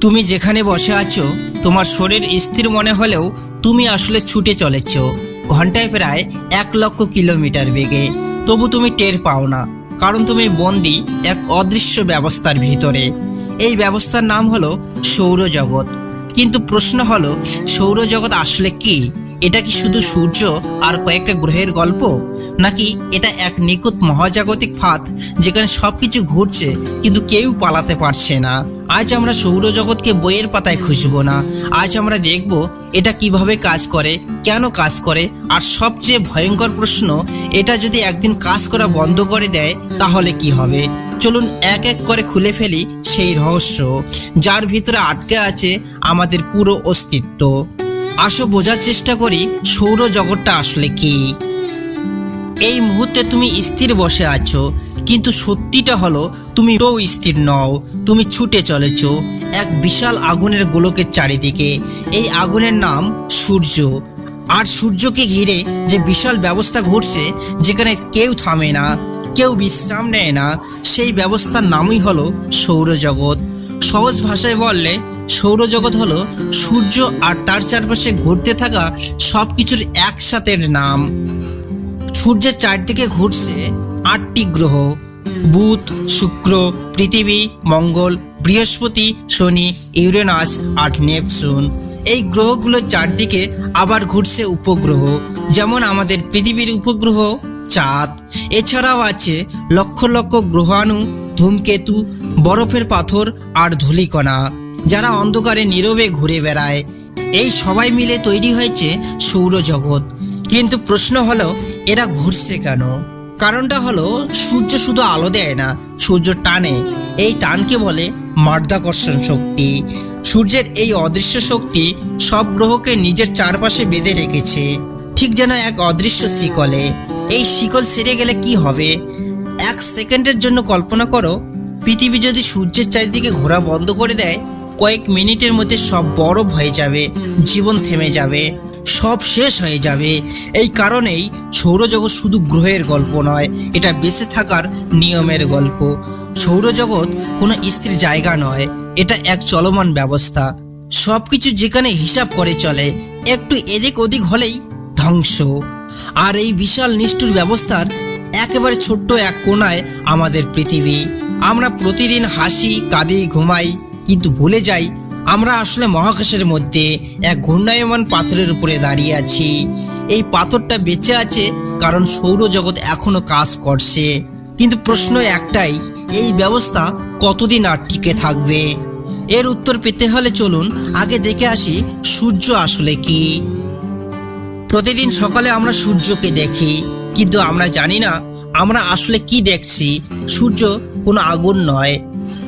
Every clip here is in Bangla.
তুমি যেখানে বসে আছো, তোমার শরীর স্থির মনে হলেও তুমি আসলে ছুটে চলেছ। ঘন্টায় প্রায় এক লক্ষ কিলোমিটার বেগে। তবু তুমি টের পাও না, কারণ তুমি বন্দি এক অদৃশ্য ব্যবস্থার ভিতরে। এই ব্যবস্থার নাম হলো সৌরজগৎ। কিন্তু প্রশ্ন হলো, সৌরজগৎ আসলে কি? এটা কি শুধু সূর্য আর কয়েকটা গ্রহের গল্প? নাকি এটা এক নিখুঁত মহাজাগতিক ফাঁদ যেখানে সবকিছু ঘুরছে, কিন্তু কেউ পালাতে পারছে না? আজ আমরা সৌরজগৎকে বইয়ের পাতায় খুঁজবো না। আজ আমরা দেখব এটা কীভাবে কাজ করে, কেন কাজ করে, আর সবচেয়ে ভয়ঙ্কর প্রশ্ন, এটা যদি একদিন কাজ করা বন্ধ করে দেয়, তাহলে কি হবে? চলুন এক এক করে খুলে ফেলি সেই রহস্য, যার ভিতরে আটকে আছে আমাদের পুরো অস্তিত্ব। আসো বোঝার চেষ্টা করি, সৌরজগৎটা আসলে কি? এই মুহূর্তে তুমি স্থির বসে আছো, কিন্তু সত্যিটা হলো, তুমি তো স্থির নও, তুমি ছুটে চলেছ এক বিশাল আগুনের গোলকের চারিদিকে। এই আগুনের নাম সূর্য। আর সূর্যকে ঘিরে যে বিশাল ব্যবস্থা ঘটছে, যেখানে কেউ থামে না, কেউ বিশ্রাম নেয় না, সেই ব্যবস্থার নামই হলো সৌরজগৎ। সহজ ভাষায় বললে সৌরজগৎ হলো সূর্য আর তার চারপাশে ঘুরতে থাকা সব কিছুর একসাথের নাম। সূর্যের চারদিকে ঘুরছে আটটি গ্রহ। বুধ, শুক্র, পৃথিবী, মঙ্গল, বৃহস্পতি, শনি, ইউরেনাস আর নেপচুন। এই গ্রহগুলোর চারদিকে আবার ঘুরছে উপগ্রহ, যেমন আমাদের পৃথিবীর উপগ্রহ চাঁদ। এছাড়াও আছে লক্ষ লক্ষ গ্রহাণু, ধূমকেতু, বরফের পাথর আর ধূলিকণা। যারা অন্ধকারে নীরবে ঘুরে বেড়ায়। এই সবাই মিলে তৈরি হয়েছে সৌরজগৎ। কিন্তু প্রশ্ন হলো, এরা ঘুরছে কেন? কারণটা হলো, সূর্য শুধু আলো দেয় না, সূর্য টানে। এই টানকে বলে মাধ্যাকর্ষণ শক্তি। সূর্যের এই অদৃশ্য শক্তি সব গ্রহকে নিজের চারপাশে বেঁধে রেখেছে। ঠিক যেন এক অদৃশ্য শিকলে। এই শিকল ছিঁড়ে গেলে কি হবে? এক সেকেন্ডের জন্য কল্পনা করো, পৃথিবী যদি সূর্যের চারিদিকে ঘোরা বন্ধ করে দেয় কয়েক মিনিটের মধ্যে সব বরফ হয়ে যাবে, জীবন থেমে যাবে, সব শেষ হয়ে যাবে। এই কারণেই সৌরজগৎ শুধু গ্রহের গল্প নয়, এটা বেঁচে থাকার নিয়মের গল্প। সৌরজগৎ কোনো স্থির জায়গা নয়, এটা এক চলমান ব্যবস্থা। সব কিছু যেখানে হিসাব করে চলে, একটু এদিক ওদিক হলেই ধ্বংস। আর এই বিশাল নিষ্ঠুর ব্যবস্থার একেবারে ছোট্ট এক কোণায় আমাদের পৃথিবী। আমরা প্রতিদিন হাসি, কাঁদি, ঘুমাই কিন্তু ভুলে যাই, আমরা আসলে মহাকাশের মধ্যে এক ঘূর্ণায়মান পাথরের উপরে দাঁড়িয়ে আছি। এই পাথরটা বেঁচে আছে কারণ সৌরজগৎ এখনও কাজ করছে। কিন্তু প্রশ্ন একটাই, এই ব্যবস্থা কতদিন আর টিকে থাকবে? এর উত্তর পেতে হলে চলুন আগে দেখে আসি সূর্য আসলে কি। প্রতিদিন সকালে আমরা সূর্যকে দেখি, কিন্তু আমরা জানি না আমরা আসলে কি দেখছি। সূর্য কোনো আগুন নয়।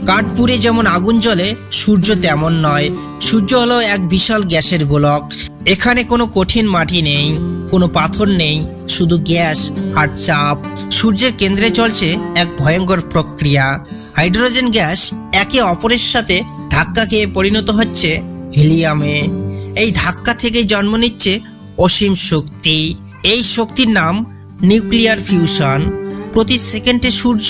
কাঠপুরে যেমন আগুন জ্বলে, সূর্য তেমন নয়। সূর্য হলো এক বিশাল গ্যাসের গোলক। এখানে কোনো কঠিন মাটি নেই, কোনো পাথর নেই, শুধু গ্যাস আর চাপ। সূর্যের কেন্দ্রে চলছে এক ভয়ঙ্কর প্রক্রিয়া। হাইড্রোজেন গ্যাস একে অপরের সাথে ধাক্কা খেয়ে পরিণত হচ্ছে হিলিয়ামে। এই ধাক্কা থেকেই জন্ম নিচ্ছে অসীম শক্তি। এই শক্তির নাম নিউক্লিয়ার ফিউশন। প্রতি সেকেন্ডে সূর্য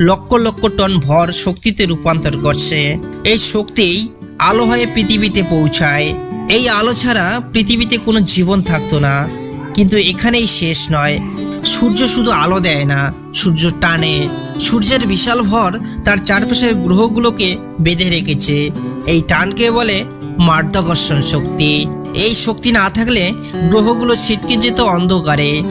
লক্ষ লক্ষ টন ভর শক্তিতে রূপান্তর করছে। এই শক্তি আলো হয়ে পৃথিবীতে পৌঁছায়। এই আলো ছাড়া পৃথিবীতে কোনো জীবন থাকতো না। কিন্তু এখানেই শেষ নয়। সূর্য শুধু আলো দেয় না, সূর্য টানে। সূর্যের বিশাল ভর তার চারপাশের গ্রহগুলোকে বেঁধে রেখেছে। এই টানকে বলে মাধ্যাকর্ষণ শক্তি। এই শক্তি না থাকলে গ্রহগুলো ছিটকে যেত অন্ধকারে।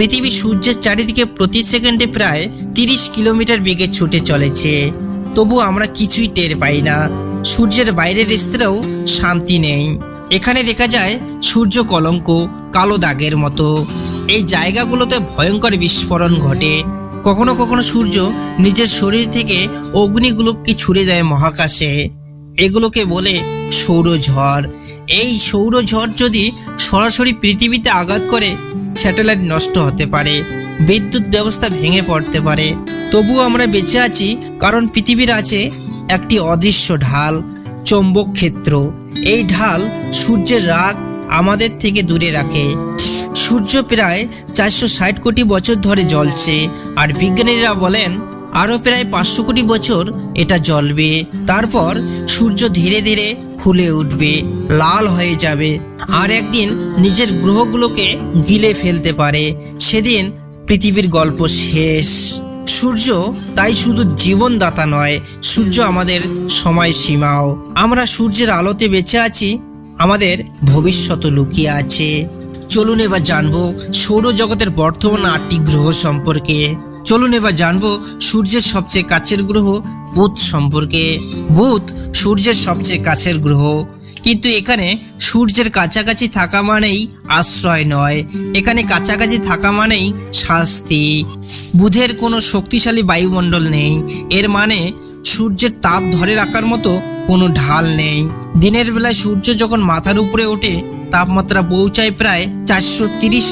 পৃথিবী সূর্যের চারিদিকে প্রতি সেকেন্ডে প্রায় তিরিশ কিলোমিটার বেগে ছুটে চলেছে। তবু আমরা কিছুই টের পাই না। সূর্যের বাইরের স্তরেও শান্তি নেই। এখানে দেখা যায় সূর্য কলঙ্ক, কালো দাগের মতো। এই জায়গাগুলোতে ভয়ঙ্কর বিস্ফোরণ ঘটে। কখনো কখনো সূর্য নিজের শরীর থেকে অগ্নিগুলোকে ছুড়ে দেয় মহাকাশে। এগুলোকে বলে সৌরঝড়। এই সৌরঝড় যদি সরাসরি পৃথিবীতে আঘাত করে, স্যাটেলাইট নষ্ট হতে পারে, বিদ্যুৎ ব্যবস্থা ভেঙে পড়তে পারে। তবুও আমরা বেঁচে আছি কারণ পৃথিবীর আছে একটি অদৃশ্য ঢাল, চৌম্বক ক্ষেত্র। এই ঢাল সূর্যের রাগ আমাদের থেকে দূরে রাখে। সূর্য প্রায় চারশো ষাট কোটি বছর ধরে জ্বলছে, আর বিজ্ঞানীরা বলেন আরও প্রায় পাঁচশো কোটি বছর এটা জ্বলবে। তারপর সূর্য ধীরে ধীরে ফুলে উঠবে, লাল হয়ে যাবে। আর একদিন নিজের গ্রহগুলোকে গিলে ফেলতে পারে। সেদিন পৃথিবীর গল্প শেষ। সূর্য তাই শুধু জীবনদাতা নয়, সূর্য আমাদের সময় সীমাও আমরা সূর্যের আলোতে বেঁচে আছি, আমাদের ভবিষ্যৎ লুকিয়ে আছে। চলুন এবার জানব সৌরজগতের বর্তমান আটটি গ্রহ সম্পর্কে। চলুন এবার জানব সূর্যের সবচেয়ে কাছের গ্রহ বুধ সম্পর্কে। বুধ সূর্যের সবচেয়ে কাছের গ্রহ। কিন্তু এখানে সূর্যের কাছাকাছি থাকা মানেই আশ্রয় নয়। এখানে কাছাকাছি থাকা মানেই শাস্তি। বুধের কোনো শক্তিশালী বায়ুমণ্ডল নেই। এর মানে সূর্যের তাপ ধরে রাখার মতো কোনো ঢাল নেই। দিনের বেলায় সূর্য যখন মাথার উপরে ওঠে তাপমাত্রা পৌঁছায় প্রায় চারশো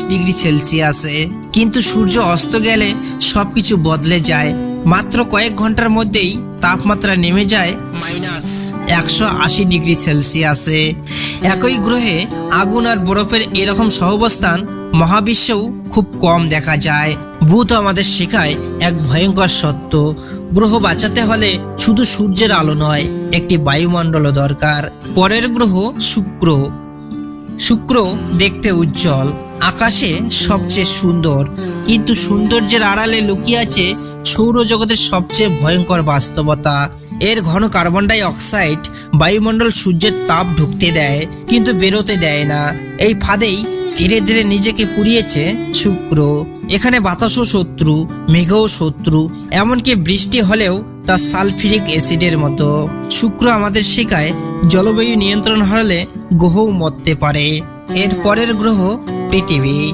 ডিগ্রি সেলসিয়াসে। কিন্তু সূর্য অস্ত গেলে সবকিছু বদলে যায়। মাত্র কয়েক ঘণ্টার মধ্যেই তাপমাত্রা নেমে যায় মাইনাস একশো আশি ডিগ্রি সেলসিয়াসে। একই গ্রহে আগুন আর বরফের এরকম সহবস্থান মহাবিশ্বেও খুব কম দেখা যায়। ভূত আমাদের শেখায় এক ভয়ঙ্কর সত্য। গ্রহ বাঁচাতে হলে শুধু সূর্যের আলো নয়, একটি বায়ুমণ্ডলও দরকার। পরের গ্রহ শুক্র। শুক্র দেখতে উজ্জ্বল, আকাশে সবচেয়ে সুন্দর। কিন্তু সৌন্দর্যের আড়ালে লুকিয়ে আছে সৌরজগতের সবচেয়ে ভয়ঙ্কর বাস্তবতা। এর ঘন কার্বন ডাই অক্সাইড বায়ুমণ্ডল সূর্যের তাপ ঢুকতে দেয়, কিন্তু বেরোতে দেয় না। এই ফাঁদেই ধীরে ধীরে নিজেকে পুড়িয়েছে শুক্র। এখানে বাতাসও শত্রু, মেঘও শত্রু, এমনকি বৃষ্টি হলেও তা সালফিরিক অ্যাসিডের মতো। শুক্র আমাদের শেখায় জলবায়ু নিয়ন্ত্রণ হারালে গ্রহও মরতে পারে। এর পরের গ্রহ পৃথিবী।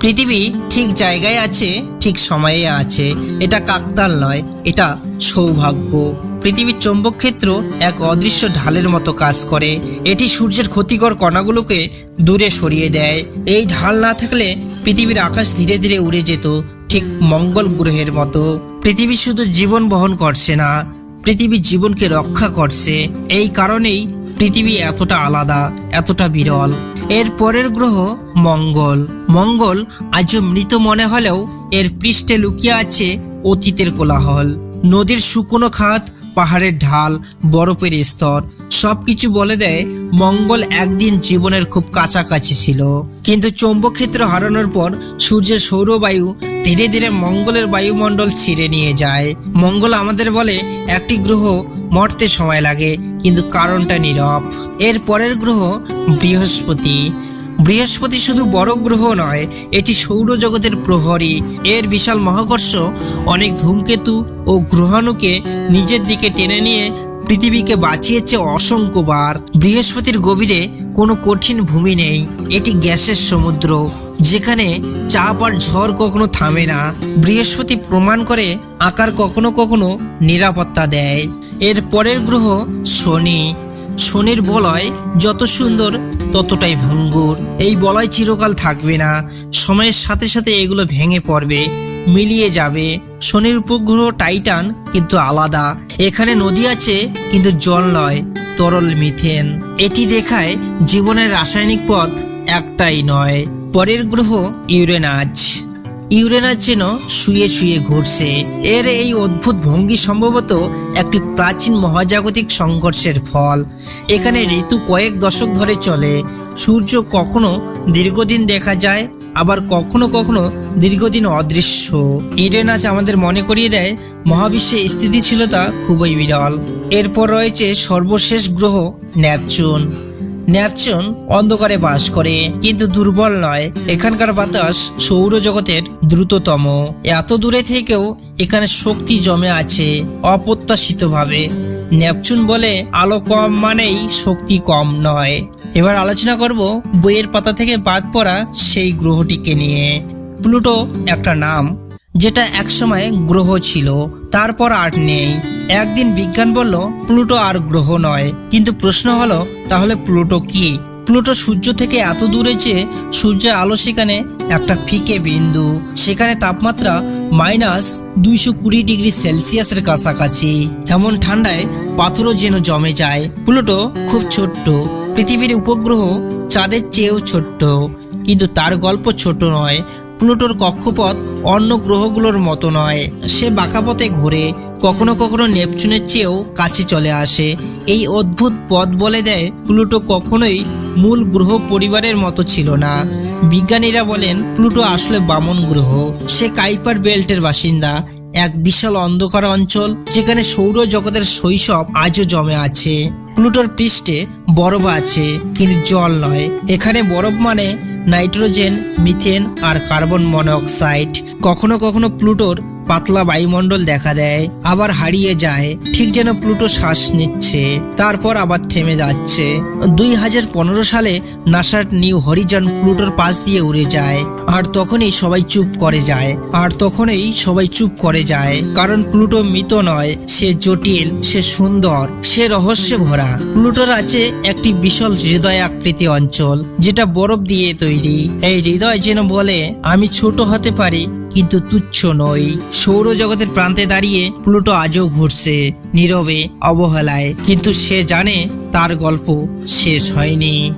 পৃথিবী ঠিক জায়গায় আছে, ঠিক সময়ে আছে। এটা কাকতাল নয়, এটা সৌভাগ্য। পৃথিবীর চৌম্বক ক্ষেত্র এক অদৃশ্য ঢালের মতো কাজ করে। এটি সূর্যের ক্ষতিকর কণাগুলোকে দূরে সরিয়ে দেয়। এই ঢাল না থাকলে পৃথিবীর আকাশ ধীরে ধীরে উড়ে যেত, ঠিক মঙ্গল গ্রহের মতো। পৃথিবী শুধু জীবন বহন করছে না পৃথিবী জীবনকে রক্ষা করছে। এই কারণেই পৃথিবী এতটা আলাদা, এতটা বিরল। এর পরের গ্রহ মঙ্গল। মঙ্গল আজও মৃত মনে হলেও এর পৃষ্ঠে লুকিয়ে আছে অতীতের কোলাহল। নদীর শুকনো খাত, পাহাড়ের ঢাল, বরফের স্তর। সবকিছু বলে দেয়, মঙ্গল একদিন জীবনের খুব কাছাকাছি ছিল। কিন্তু চৌম্বক ক্ষেত্র হারানোর পর সূর্যের সৌরবায়ু ধীরে ধীরে মঙ্গলের বায়ুমণ্ডল ছিঁড়ে নিয়ে যায়। মঙ্গল আমাদের বলে, একটি গ্রহ মরতে সময় লাগে, কিন্তু কারণটা নীরব। এর পরের গ্রহ বৃহস্পতি। বৃহস্পতি শুধু বড় গ্রহ নয়, এটি সৌরজগতের প্রহরী। এর বিশাল মহাকর্ষ অনেক ধূমকেতু ও গ্রহাণুকে নিজের দিকে টেনে নিয়ে পৃথিবীকে বাঁচিয়েছে অসংখ্যবার। বৃহস্পতির গভীরে কোনো কঠিন ভূমি নেই। এটি গ্যাসের সমুদ্র, যেখানে চাপ আর ঝড় কখনো থামে না। বৃহস্পতি প্রমাণ করে আকার কখনো কখনো নিরাপত্তা দেয়। এর পরের গ্রহ শনি। শনির বলয় যত সুন্দর, ততটাই ভঙ্গুর। এই বলয় চিরকাল থাকবে না। সময়ের সাথে সাথে এগুলো ভেঙে পড়বে। মিলিয়ে যাবে। শনির উপগ্রহ টাইটান কিন্তু আলাদা। এখানে নদী আছে, কিন্তু জল নয়, তরল মিথেন। এটি দেখায় জীবনের রাসায়নিক পথ একটাই নয়, পরের গ্রহ ইউরেনাস। ইউরেনাস যেন শুয়ে শুয়ে ঘুরছে। এর এই অদ্ভুত ভঙ্গি সম্ভবত একটি প্রাচীন মহাজাগতিক সংঘর্ষের ফল। এখানে ঋতু কয়েক দশক ধরে চলে। সূর্য কখনো দীর্ঘদিন দেখা যায় আবার কখনো কখনো দীর্ঘদিন অদৃশ্য। ইউরেনাস আমাদের মনে করিয়ে দেয়, মহাবিশ্বে স্থিতিশীলতা খুবই বিরল। এরপর রয়েছে সর্বশেষ গ্রহ ন্যাপচুন ন্যাপচুন অন্ধকারে বাস করে, কিন্তু দুর্বল নয়। এখানকার বাতাস সৌরজগতের দ্রুততম। এত দূরে থেকেও এখানে শক্তি জমে আছে, অপ্রত্যাশিতভাবে। ন্যাপচুন বলে আলো কম মানেই শক্তি কম নয়। এবার আলোচনা করব বইয়ের পাতা থেকে বাদ পড়া সেই গ্রহটিকে নিয়ে। প্লুটো একটা নাম, যেটা একসময় গ্রহ ছিল, তারপর আর নেই। একদিন বিজ্ঞান বলল, প্লুটো আর গ্রহ নয়। কিন্তু প্রশ্ন হলো, তাহলে প্লুটো কি? প্লুটো সূর্য থেকে এত দূরে যে সূর্যের আলো সেখানে একটা ফিকে বিন্দু। সেখানে তাপমাত্রা মাইনাস দুইশো কুড়ি ডিগ্রি সেলসিয়াসের কাছাকাছি। এমন ঠান্ডায় পাথরও যেন জমে যায়। প্লুটো খুব ছোট্ট পৃথিবীর উপগ্রহ চাঁদের চেয়েও ছোট্ট, কিন্তু তার গল্প ছোট নয়, প্লুটোর কক্ষপথ অন্য গ্রহগুলোর মতো নয়। সে বাঁকাপথে ঘোরে, কখনো কখনো নেপচুনের চেয়েও কাছে চলে আসে। এই অদ্ভুত পথ বলে দেয়, প্লুটো কখনোই মূল গ্রহ পরিবারের মতো ছিল না। বিজ্ঞানীরা বলেন, প্লুটো আসলে বামন গ্রহ। সে কাইপার বেল্টের বাসিন্দা। এক বিশাল অন্ধকার অঞ্চল যেখানে সৌর জগতের শৈশব আজও জমে আছে। প্লুটোর পৃষ্ঠে বরফ আছে, কিন্তু জল নয়। এখানে বরফ মানে নাইট্রোজেন, মিথেন আর কার্বন মনোক্সাইড। কখনো কখনো প্লুটোর পাতলা বায়ুমণ্ডল দেখা দেয়, আবার হারিয়ে যায়, ঠিক যেন প্লুটো শ্বাস নিচ্ছে, তারপর আবার থেমে যাচ্ছে। দুই হাজার পনেরো সালে নাসার নিউ হরিজন প্লুটোর পাশ দিয়ে উড়ে যায়, আর তখনই সবাই চুপ করে যায়, আর তখনই সবাই চুপ করে যায়, কারণ প্লুটো মৃত নয়, সে জটিল, সে সুন্দর, সে রহস্যে ভরা। প্লুটোর আছে একটি বিশাল হৃদয় আকৃতি অঞ্চল, যেটা বরফ দিয়ে তৈরি। এই হৃদয় যেন বলে, আমি ছোট হতে পারি কিন্তু তুচ্ছ নই সৌরজগতের প্রান্তে দাঁড়িয়ে প্লুটো আজও ঘুরছে নীরবে অবহেলায়। কিন্তু সে জানে তার গল্প শেষ হয়নি।